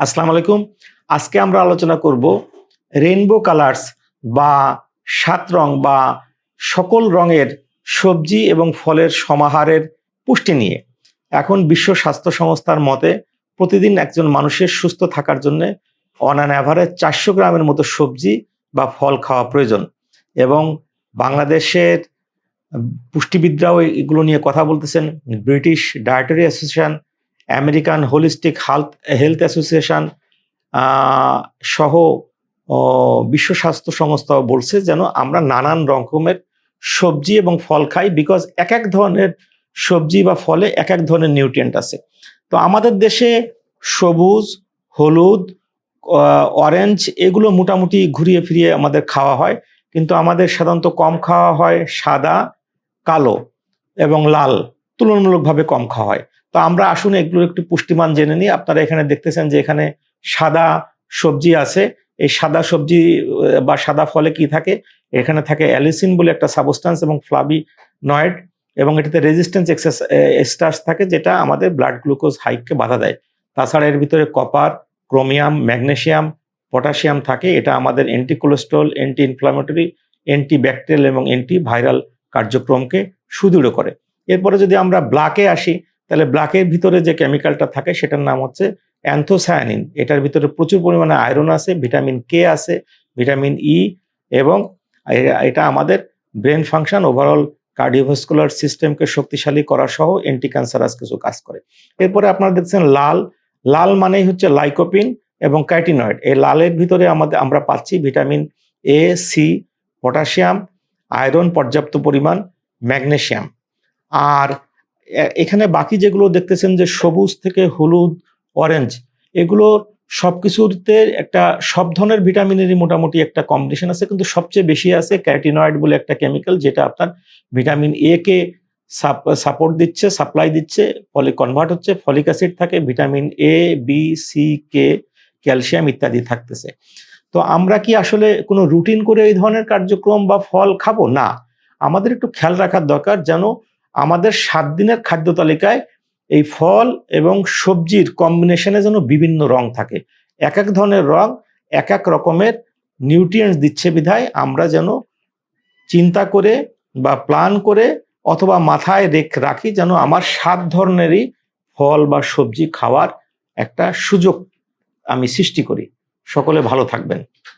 আসসালামু আলাইকুম। আজকে আমরা আলোচনা করব রেইনবো কালার্স বা সাত রং বা সকল রঙের সবজি এবং ফলের সমাহারের পুষ্টি নিয়ে। এখন বিশ্ব স্বাস্থ্য সংস্থার মতে প্রতিদিন একজন মানুষের সুস্থ থাকার জন্য অন অ্যান অ্যাভারেজ চারশো গ্রামের মতো সবজি বা ফল খাওয়া প্রয়োজন এবং বাংলাদেশের পুষ্টিবিদরাও এগুলো নিয়ে কথা বলতেছেন। British dietary association American holistic health health association সহ বিশ্ব স্বাস্থ্য সংস্থা বলছে যেন আমরা নানান রকমের সবজি এবং ফল খাই বিকজ এক এক ধরনের সবজি বা ফলে এক এক ধরনের নিউট্রিয়েন্ট আছে। তো আমাদের দেশে সবুজ, হলুদ অরেঞ্জ এগুলো মোটামুটি ঘুরিয়ে ফিরিয়ে আমাদের খাওয়া হয়। কিন্তু আমাদের সাধারণত কম খাওয়া হয় সাদা, কালো এবং লাল, তুলনামূলকভাবে কম খাওয়া হয়। তো আমরা আসুন এগুলোর একটু পুষ্টিমান জেনে নিই। আপনারা এখানে দেখতেছেন যে এখানে সাদা সবজি আছে। এই সাদা সবজি বা সাদা ফলে কি থাকে? এখানে থাকে অ্যালিসিন বলে একটা সাবস্টান্স এবং ফ্লাবি নয়েড এবং এটাতে রেজিস্ট্যান্স এক্সটার্স থাকে যেটা আমাদের ব্লাড গ্লুকোজ হাইককে বাধা দেয়। তাছাড়া এর ভিতরে কপার, ক্রোমিয়াম, ম্যাগনেসিয়াম, পটাশিয়াম থাকে। এটা আমাদের anti cholesterol anti inflammatory anti bacterial এবং অ্যান্টি ভাইরাল কার্যক্রমকে সুদৃঢ় করে। এরপরে যদি আমরা ব্লাকে আসি তাহলে ব্লাকের ভিতরে যে কেমিক্যালটা থাকে সেটার নাম হচ্ছে অ্যান্থোসায়ানিন এটার ভিতরে প্রচুর পরিমাণে আয়রন আছে ভিটামিন কে আছে ভিটামিন ই এবং এটা আমাদের ব্রেন ফাংশন ওভারঅল কার্ডিওভাস্কুলার সিস্টেমকে শক্তিশালী করা সহ অ্যান্টি ক্যান্সারাস কিছু কাজ করে। এরপরে আপনারা দেখছেন লাল। লাল মানেই হচ্ছে লাইকোপিন এবং ক্যাটিনয়েড এই লালের ভিতরে আমাদের আমরা পাচ্ছি vitamin A C potassium iron পর্যাপ্ত পরিমাণ ম্যাগনেসিয়াম আর এখানে বাকি যেগুলো দেখতেছেন যে সবুজ থেকে হলুদ অরেঞ্জ এগুলোর সবকিছুতে একটা সব ধরনের ভিটামিনেরই মোটামুটি একটা কম্বিনেশন আছে, কিন্তু সবচেয়ে বেশি আছে ক্যাটিনয়েড বলে একটা কেমিক্যাল যেটা আপনার ভিটামিন এ কে সাপোর্ট দিচ্ছে সাপ্লাই দিচ্ছে, ফলে কনভার্ট হচ্ছে, ফলিক অ্যাসিড থাকে vitamin A B C K calcium ইত্যাদি থাকতেছে। তো আমরা কি আসলে কোনো রুটিন করে এই ধরনের কার্যক্রম বা ফল খাব? না। আমাদের একটু খেয়াল রাখার দরকার যেন আমাদের সাত দিনের খাদ্য তালিকায় এই ফল এবং সবজির কম্বিনেশনে যেন বিভিন্ন রং থাকে। এক এক ধরনের রং, এক এক রকমের নিউট্রিয়েন্টস দিচ্ছে বিধায় আমরা যেন চিন্তা করে বা প্ল্যান করে অথবা মাথায় রেখ রাখি যেন আমার সাত ধরনেরই ফল বা সবজি খাওয়ার একটা সুযোগ আমি সৃষ্টি করি। সকলে ভালো থাকবেন।